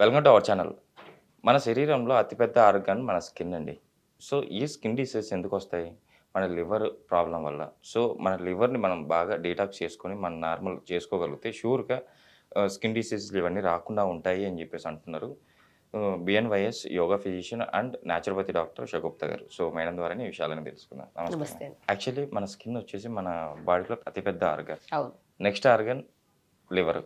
Welcome to our channel మన శరీరంలో అతిపెద్ద ఆర్గాన్ మన స్కిన్ అండి. సో ఈ స్కిన్ డిసీజ్ ఎందుకు వస్తాయి? మన లివర్ ప్రాబ్లం వల్ల. సో మన లివర్ని మనం బాగా డీటాక్స్ చేసుకొని మనం నార్మల్ చేసుకోగలిగితే షూర్గా స్కిన్ డిసీజెస్ ఇవన్నీ రాకుండా ఉంటాయి అని చెప్పేసి అంటున్నారు. BNYS yoga physician and naturopathy doctor Shagufta garu. So madam ద్వారానే ఈ విషయాలను తెలుసుకుందాం. నమస్తే. యాక్చువల్లీ మన స్కిన్ వచ్చేసి మన బాడీలో అతిపెద్ద organ. Next organ liver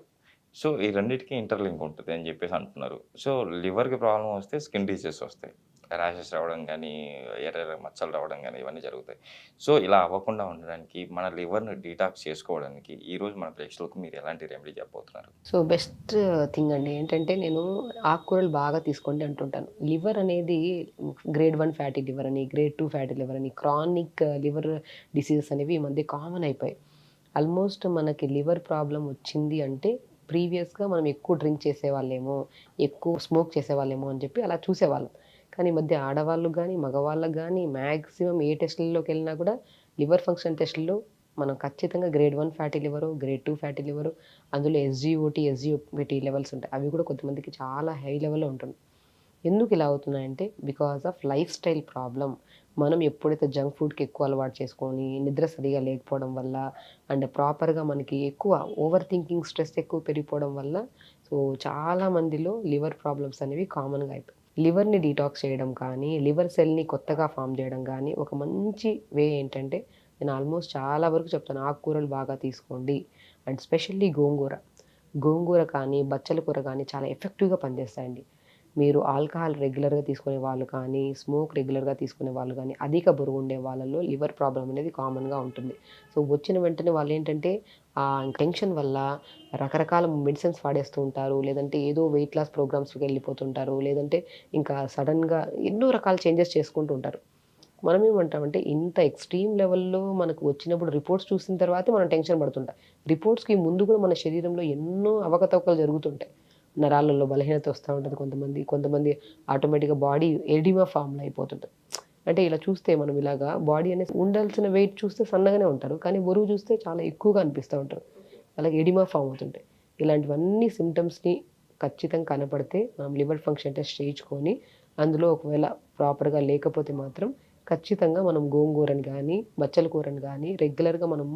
so ఈ రెండింటికి ఇంటర్లింక్ ఉంటుంది అని చెప్పేసి అంటున్నారు. సో లివర్కి ప్రాబ్లం వస్తే స్కిన్ డిసీజెస్ వస్తాయి. ర్యాషెస్ రావడం కానీ ఎర్ర ఎర్ర మచ్చలు రావడం కానీ ఇవన్నీ జరుగుతాయి. సో ఇలా అవ్వకుండా ఉండడానికి మన లివర్ని డీటాక్స్ చేసుకోవడానికి ఈరోజు మన ప్రేక్షకులకు మీరు ఎలాంటి రెమెడీ చెప్పబోతున్నారు? సో బెస్ట్ థింగ్ అండి ఏంటంటే నేను ఆకుకూరలు బాగా తీసుకోండి అంటుంటాను. లివర్ అనేది గ్రేడ్ వన్ ఫ్యాటీ లివర్ అని గ్రేడ్ టూ ఫ్యాటీ లివర్ అని క్రానిక్ లివర్ డిసీజెస్ అనేవి ఈ మధ్య కామన్ అయిపోయాయి. ఆల్మోస్ట్ మనకి లివర్ ప్రాబ్లం వచ్చింది అంటే ప్రీవియస్గా మనం ఎక్కువ డ్రింక్ చేసేవాళ్ళేమో ఎక్కువ స్మోక్ చేసేవాళ్ళేమో అని చెప్పి అలా చూసేవాళ్ళం. కానీ ఈ మధ్య ఆడవాళ్ళు కానీ మగవాళ్ళకు కానీ మ్యాక్సిమం ఏ టెస్టులలోకి వెళ్ళినా కూడా లివర్ ఫంక్షన్ టెస్టుల్లో మనం ఖచ్చితంగా grade one fatty liver grade two fatty liver అందులో ఎస్జిఓటీ ఎస్జిఓటీ లెవెల్స్ ఉంటాయి. అవి కూడా కొంతమందికి చాలా హై లెవెల్లో ఉంటుంది ఎందుకు ఇలా అవుతున్నాయంటే because of lifestyle problem మనం ఎప్పుడైతే జంక్ ఫుడ్కి ఎక్కువ అలవాటు చేసుకొని నిద్ర సరిగా లేకపోవడం వల్ల అండ్ ప్రాపర్గా మనకి ఎక్కువ ఓవర్ థింకింగ్ స్ట్రెస్ ఎక్కువ పెరిగిపోవడం వల్ల సో చాలా మందిలో లివర్ ప్రాబ్లమ్స్ అనేవి కామన్గా అయిపోయి లివర్ని డీటాక్స్ చేయడం కానీ లివర్ సెల్ని కొత్తగా ఫామ్ చేయడం కానీ ఒక మంచి వే ఏంటంటే నేను ఆల్మోస్ట్ చాలా వరకు చెప్తాను ఆకుకూరలు బాగా తీసుకోండి అండ్ స్పెషల్లీ గోంగూర. గోంగూర కానీ బచ్చల కూర కానీ చాలా ఎఫెక్టివ్గా పనిచేస్తాయండి. మీరు ఆల్కహాల్ రెగ్యులర్గా తీసుకునే వాళ్ళు కానీ స్మోక్ రెగ్యులర్గా తీసుకునే వాళ్ళు కానీ అధిక బరువు ఉండే వాళ్ళలో లివర్ ప్రాబ్లం అనేది కామన్గా ఉంటుంది. సో వచ్చిన వెంటనే వాళ్ళు ఏంటంటే ఆ టెన్షన్ వల్ల రకరకాల మెడిసిన్స్ వాడేస్తూ ఉంటారు. లేదంటే ఏదో వెయిట్ లాస్ ప్రోగ్రామ్స్కి వెళ్ళిపోతుంటారు. లేదంటే ఇంకా సడన్గా ఎన్నో రకాల చేంజెస్ చేసుకుంటూ ఉంటారు. మనం ఏమంటామంటే ఇంత ఎక్స్ట్రీమ్ లెవెల్లో మనకు వచ్చినప్పుడు రిపోర్ట్స్ చూసిన తర్వాతే మనం టెన్షన్ పడుతుంటాం. రిపోర్ట్స్కి ముందు కూడా మన శరీరంలో ఎన్నో అవకతవకలు జరుగుతుంటాయి. నరాలలో బలహీనత వస్తూ ఉంటుంది కొంతమంది. కొంతమంది ఆటోమేటిక్గా బాడీ ఎడిమా ఫామ్లో అయిపోతుంది అంటే ఇలా చూస్తే మనం ఇలాగా బాడీ అనేది ఉండాల్సిన వెయిట్ చూస్తే సన్నగానే ఉంటారు. కానీ బరువు చూస్తే చాలా ఎక్కువగా అనిపిస్తూ ఉంటారు అలాగే ఎడిమా ఫామ్ అవుతుంటాయి. ఇలాంటివన్నీ సిమ్టమ్స్ని ఖచ్చితంగా కనపడితే మనం లివర్ ఫంక్షన్ టెస్ట్ చేయించుకొని అందులో ఒకవేళ ప్రాపర్గా లేకపోతే మాత్రం ఖచ్చితంగా మనం గోంగూరని కానీ బచ్చల కూరని కానీ రెగ్యులర్గా మనం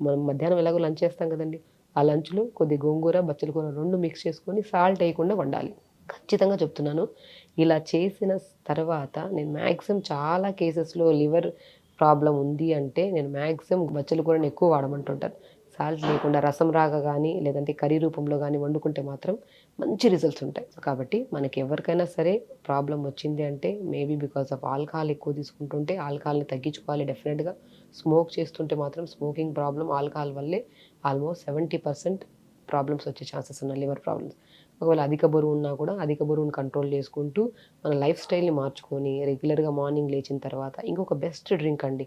మనం మధ్యాహ్నం ఎలాగో లంచ్ చేస్తాం కదండి. ఆ లంచ్లో కొద్ది గోంగూర బచ్చల కూర రెండు మిక్స్ చేసుకొని సాల్ట్ వేయకుండా వండాలి. ఖచ్చితంగా చెప్తున్నాను. ఇలా చేసిన తర్వాత నేను మ్యాక్సిమం చాలా కేసెస్లో లివర్ ప్రాబ్లం ఉంది అంటే నేను మ్యాక్సిమం బచ్చల కూరని ఎక్కువ వాడమంటుంటాను. సాల్ట్ లేకుండా రసం రాగా కానీ లేదంటే కర్రీ రూపంలో కానీ వండుకుంటే మాత్రం మంచి రిజల్ట్స్ ఉంటాయి. కాబట్టి మనకి ఎవరికైనా సరే ప్రాబ్లం వచ్చింది అంటే మేబీ బికాస్ ఆఫ్ ఆల్కహాల్ ఎక్కువ తీసుకుంటుంటే ఆల్కహాల్ని తగ్గించుకోవాలి డెఫినెట్గా స్మోక్ చేస్తుంటే మాత్రం స్మోకింగ్ ప్రాబ్లం ఆల్కహాల్ వల్లే ఆల్మోస్ట్ సెవెంటీ పర్సెంట్ ప్రాబ్లమ్స్ వచ్చే ఛాన్సెస్ ఉన్నాయి లివర్ ప్రాబ్లమ్స్ ఒకవేళ అధిక బరువు ఉన్నా కూడా అధిక బరువును కంట్రోల్ చేసుకుంటూ మన లైఫ్ స్టైల్ని మార్చుకొని రెగ్యులర్గా మార్నింగ్ లేచిన తర్వాత ఇంకొక బెస్ట్ డ్రింక్ అండి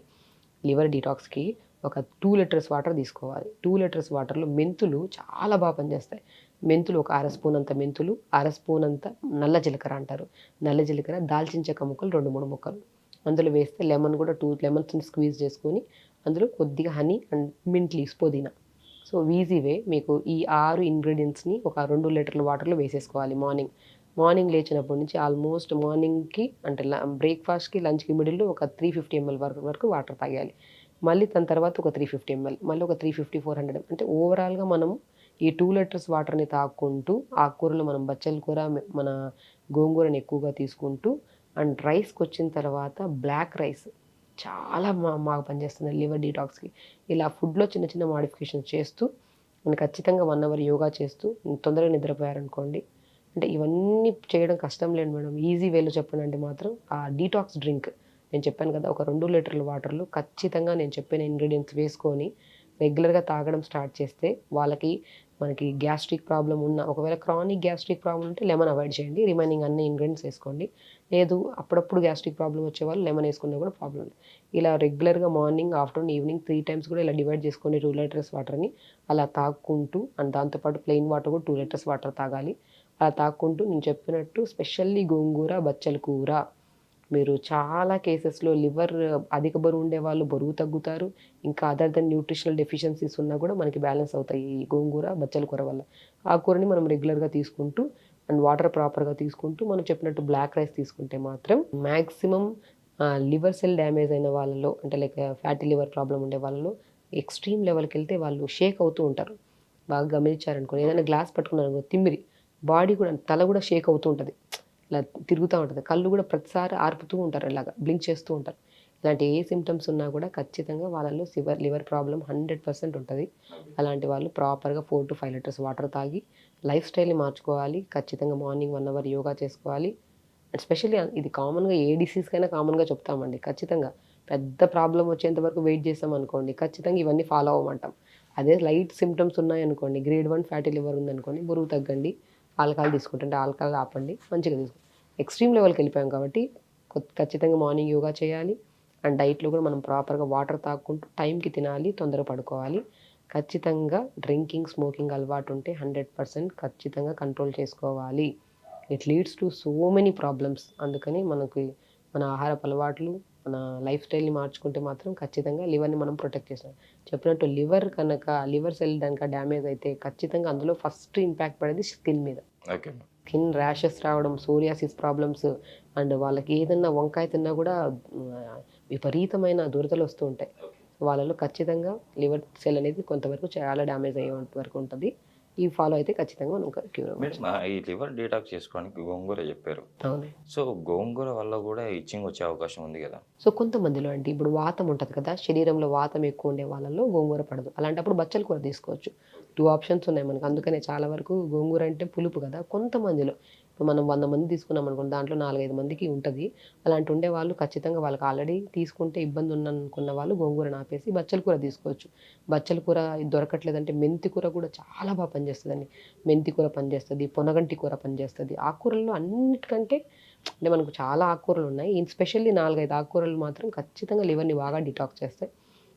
లివర్ డీటాక్స్కి ఒక టూ లీటర్స్ వాటర్ తీసుకోవాలి. టూ లీటర్స్ వాటర్లో మెంతులు చాలా బాగా పనిచేస్తాయి. మెంతులు ఒక అర స్పూన్ అంత మెంతులు అర స్పూన్ అంత నల్ల జీలకర్ర అంటారు. నల్ల జీలకర్ర దాల్చిన చెక్క ముక్కలు రెండు మూడు ముక్కలు. అందులో వేస్తే లెమన్ కూడా టూ లెమన్స్ని స్క్వీజ్ చేసుకొని అందులో కొద్దిగా హనీ అండ్ మింట్ లీవ్స్ పుదీనా. సో ఈజీ వే మీకు ఈ ఆరు ఇంగ్రీడియంట్స్ని ఒక రెండు లీటర్ల వాటర్లో వేసేసుకోవాలి మార్నింగ్ మార్నింగ్ లేచినప్పటి నుంచి ఆల్మోస్ట్ మార్నింగ్కి అంటే బ్రేక్ఫాస్ట్కి లంచ్కి మిడిల్లో ఒక త్రీ ఫిఫ్టీ ఎంఎల్ వరకు వరకు వాటర్ తాగాలి మళ్ళీ దాని తర్వాత ఒక త్రీ ఫిఫ్టీ ఎంఎల్ మళ్ళీ ఒక త్రీ ఫిఫ్టీ ఫోర్ హండ్రెడ్ అంటే ఓవరాల్గా మనం ఈ టూ లీటర్స్ వాటర్ని తాక్కుంటూ ఆకుకూరలు మనం బచ్చల కూర మన గోంగూరని ఎక్కువగా తీసుకుంటూ అండ్ రైస్కి వచ్చిన తర్వాత బ్లాక్ రైస్. చాలా మా మాకు పనిచేస్తుంది లివర్ డీటాక్స్కి. ఇలా ఫుడ్లో చిన్న చిన్న మాడిఫికేషన్స్ చేస్తూ నేను ఖచ్చితంగా వన్ అవర్ యోగా చేస్తూ తొందరగా నిద్రపోయారనుకోండి అంటే ఇవన్నీ చేయడం కష్టం లేదు మేడం. ఈజీ వేలో చెప్పనంటే మాత్రం. ఆ డీటాక్స్ డ్రింక్ నేను చెప్పాను కదా ఒక రెండు లీటర్ల వాటర్లు ఖచ్చితంగా నేను చెప్పిన ఇంగ్రీడియంట్స్ వేసుకొని రెగ్యులర్గా తాగడం స్టార్ట్ చేస్తే వాళ్ళకి మనకి గ్యాస్ట్రిక్ ప్రాబ్లం ఉన్న ఒకవేళ క్రానిక్ గ్యాస్ట్రిక్ ప్రాబ్లం ఉంటే లెమన్ అవాయిడ్ చేయండి. రిమైనింగ్ అన్ని ఇంగ్రీడియంట్స్ వేసుకోండి. లేదు అప్పుడప్పుడు గ్యాస్ట్రిక్ ప్రాబ్లం వచ్చే వాళ్ళు లెమన్ వేసుకున్నా కూడా ప్రాబ్లం లేదు. ఇలా రెగ్యులర్గా morning afternoon evening three times కూడా ఇలా డివైడ్ చేసుకొని టూ లీటర్స్ వాటర్ని అలా తాగుకుంటూ అండ్ దాంతోపాటు ప్లెయిన్ వాటర్ కూడా టూ లీటర్స్ వాటర్ తాగాలి. అలా తాక్కుంటూ నేను చెప్పినట్టు స్పెషల్లీ గోంగూర బచ్చల కూర. మీరు చాలా కేసెస్లో లివర్ అధిక బరువు ఉండే వాళ్ళు బరువు తగ్గుతారు. ఇంకా అదర్ దెన్ న్యూట్రిషనల్ డెఫిషియన్సీస్ ఉన్నా కూడా మనకి బ్యాలెన్స్ అవుతాయి ఈ గోంగూర బచ్చల కూర వల్ల. ఆ కూరని మనం రెగ్యులర్గా తీసుకుంటూ అండ్ వాటర్ ప్రాపర్గా తీసుకుంటూ మనం చెప్పినట్టు బ్లాక్ రైస్ తీసుకుంటే మాత్రం మ్యాక్సిమం లివర్ సెల్ డ్యామేజ్ అయిన వాళ్ళలో అంటే లైక్ ఫ్యాటీ లివర్ ప్రాబ్లం ఉండే వాళ్ళలో ఎక్స్ట్రీమ్ లెవెల్కి వెళ్తే వాళ్ళు షేక్ అవుతూ ఉంటారు. బాగా గమనించారనుకో ఏదైనా గ్లాస్ పట్టుకున్నారు తిమ్మిరి. బాడీ కూడా తల కూడా షేక్ అవుతూ ఉంటుంది. ఇలా తిరుగుతూ ఉంటుంది. కళ్ళు కూడా ప్రతిసారి ఆర్పుతూ ఉంటారు ఇలాగా బ్లింక్ చేస్తూ ఉంటారు. ఇలాంటి ఏ సిమ్టమ్స్ ఉన్నా కూడా ఖచ్చితంగా వాళ్ళలో severe liver problem hundred percent ఉంటుంది. అలాంటి వాళ్ళు ప్రాపర్గా four to five litres water తాగి లైఫ్ స్టైల్ని మార్చుకోవాలి. ఖచ్చితంగా మార్నింగ్ వన్ అవర్ యోగా చేసుకోవాలి. అండ్ స్పెషల్లీ ఇది కామన్గా ఏ డిసీజ్కైనా కామన్గా చెప్తామండి. ఖచ్చితంగా పెద్ద ప్రాబ్లం వచ్చేంత వరకు వెయిట్ చేస్తాం అనుకోండి ఖచ్చితంగా ఇవన్నీ ఫాలో అవ్వమంటాం. అదే లైట్ సిమ్టమ్స్ ఉన్నాయనుకోండి గ్రేడ్ వన్ ఫ్యాటీ లివర్ ఉందనుకోండి బరువు తగ్గండి. ఆల్కహాల్ తీసుకుంటుంటే ఆల్కహాల్ ఆపండి మంచిగా తీసుకోండి ఎక్స్ట్రీమ్ లెవెల్కి వెళ్ళిపోయాం కాబట్టి ఖచ్చితంగా మార్నింగ్ యోగా చేయాలి. అండ్ డైట్లో కూడా మనం ప్రాపర్గా వాటర్ తాక్కుంటూ టైంకి తినాలి తొందరగా పడుకోవాలి. ఖచ్చితంగా డ్రింకింగ్ స్మోకింగ్ అలవాటు ఉంటే హండ్రెడ్ పర్సెంట్ ఖచ్చితంగా కంట్రోల్ చేసుకోవాలి. It leads to so many problems. అందుకని మనకి మన ఆహారపు అలవాట్లు మన లైఫ్ స్టైల్ని మార్చుకుంటే మాత్రం ఖచ్చితంగా లివర్ని మనం ప్రొటెక్ట్ చేస్తాం. చెప్పినట్టు లివర్ కనుక లివర్ సెల్ కనుక డ్యామేజ్ అయితే ఖచ్చితంగా అందులో ఫస్ట్ ఇంపాక్ట్ పడేది స్కిన్ మీద. ఓకే స్కిన్ ర్యాషెస్ రావడం సోరియాసిస్ ప్రాబ్లమ్స్ అండ్ వాళ్ళకి ఏదన్నా వంకాయ తిన్నా కూడా విపరీతమైన దురదలు వస్తూ ఉంటాయి. వాళ్ళలో ఖచ్చితంగా లివర్ సెల్ అనేది కొంతవరకు చాలా డ్యామేజ్ అయ్యే వరకు ఉంటుంది. ఈ ఫాలో అయితే ఖచ్చితంగా మనం క్యూర్ ఈ లివర్ డీటాక్స్ చేసుకోవడానికి గోంగూర చెప్పారు. సో గోంగూర వల్ల కూడా ఇచ్చింగ్ వచ్చే అవకాశం ఉంది కదా? సో కొంతమందిలో అంటే ఇప్పుడు వాతం ఉంటుంది కదా శరీరంలో వాతం ఎక్కువ ఉండే వాళ్ళలో గోంగూర పడదు. అలాంటప్పుడు బచ్చల కూర తీసుకోవచ్చు. టూ ఆప్షన్స్ ఉన్నాయి మనకు అందుకనే చాలా వరకు గోంగూర అంటే పులుపు కదా. కొంతమందిలో ఇప్పుడు మనం వంద మంది తీసుకున్నాం అనుకోండి దాంట్లో నాలుగైదు మందికి ఉంటుంది. అలాంటి ఉండే వాళ్ళు ఖచ్చితంగా వాళ్ళకి ఆల్రెడీ తీసుకుంటే ఇబ్బంది ఉందనుకున్న వాళ్ళు గోంగూర ఆపేసి బచ్చల కూర తీసుకోవచ్చు. బచ్చల కూర దొరకట్లేదంటే మెంతి కూర కూడా చాలా బాగా పనిచేస్తుందండి. మెంతి కూర పనిచేస్తుంది పొనగంటి కూర పనిచేస్తుంది. ఆకుకూరల్లో అన్నిటికంటే అంటే మనకు చాలా ఆకుకూరలు ఉన్నాయి. స్పెషల్లీ నాలుగైదు ఆకుకూరలు మాత్రం ఖచ్చితంగా లివర్ని బాగా డిటాక్స్ చేస్తాయి.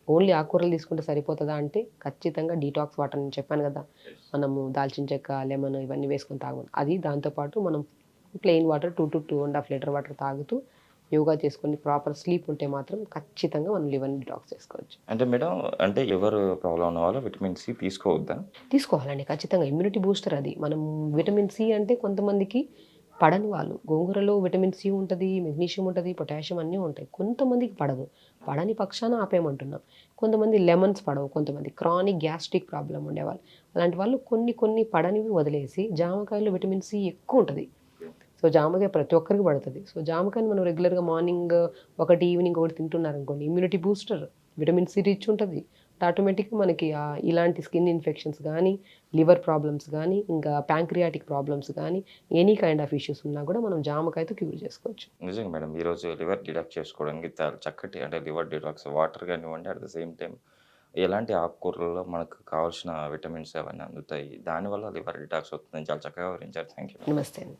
ఓన్లీ ఆకుకూరలు తీసుకుంటే సరిపోతుందా అంటే ఖచ్చితంగా డీటాక్స్ వాటర్ నేను చెప్పాను కదా. మనము దాల్చిన చెక్క లెమన్ ఇవన్నీ వేసుకొని తాగమని అది దాంతోపాటు మనం plain water two to two and half litre water తాగుతూ యోగా చేసుకొని ప్రాపర్ స్లీప్ ఉంటే మాత్రం ఖచ్చితంగా మనం లివర్ని డిటాక్స్ చేసుకోవచ్చు. అంటే మేడం అంటే లివర్ ప్రాబ్లం ఉన్న వాళ్ళు విటమిన్ సి తీసుకోవద్దా? తీసుకోవాలండి ఖచ్చితంగా. ఇమ్యూనిటీ బూస్టర్ అది. మనం విటమిన్ సి అంటే కొంతమందికి పడని వాళ్ళు. గోంగూరలో విటమిన్ సి ఉంటుంది మెగ్నీషియం ఉంటుంది పొటాషియం అన్నీ ఉంటాయి. కొంతమందికి పడదు. పడని పక్షాన ఆపేయమంటున్నాం. కొంతమంది లెమన్స్ పడవు. కొంతమంది క్రానిక్ గ్యాస్ట్రిక్ ప్రాబ్లం ఉండేవాళ్ళు. అలాంటి వాళ్ళు కొన్ని కొన్ని పడనివి వదిలేసి జామకాయలో విటమిన్ సి ఎక్కువ ఉంటుంది. సో జామకాయ ప్రతి ఒక్కరికి పడుతుంది. సో జామకాయని మనం రెగ్యులర్గా మార్నింగ్ ఒకటి ఈవినింగ్ ఒకటి తింటున్నారు అనుకోండి immunity booster vitamin C rich ఉంటుంది. ఆటోమేటిక్గా మనకి ఇలాంటి స్కిన్ ఇన్ఫెక్షన్స్ కానీ లివర్ ప్రాబ్లమ్స్ కానీ ఇంకా ప్యాంక్రియాటిక్ ప్రాబ్లమ్స్ కానీ ఎనీ కైండ్ ఆఫ్ ఇష్యూస్ ఉన్నా కూడా మనం జామకాయతో క్యూర్ చేసుకోవచ్చు. నిజంగా మేడం ఈరోజు లివర్ డిటాక్స్ చేసుకోవడానికి చాలా చక్కటి అంటే లివర్ డిటాక్స్ వాటర్ కానివ్వండి అట్ ద సేమ్ టైం ఎలాంటి ఆకుకూరల్లో మనకు కావాల్సిన విటమిన్స్ అవన్నీ అందుతాయి. దానివల్ల లివర్ డిటాక్స్ అవుతుందని చాలా చక్కగా వివరించారు. థ్యాంక్ యూ నమస్తే అండి.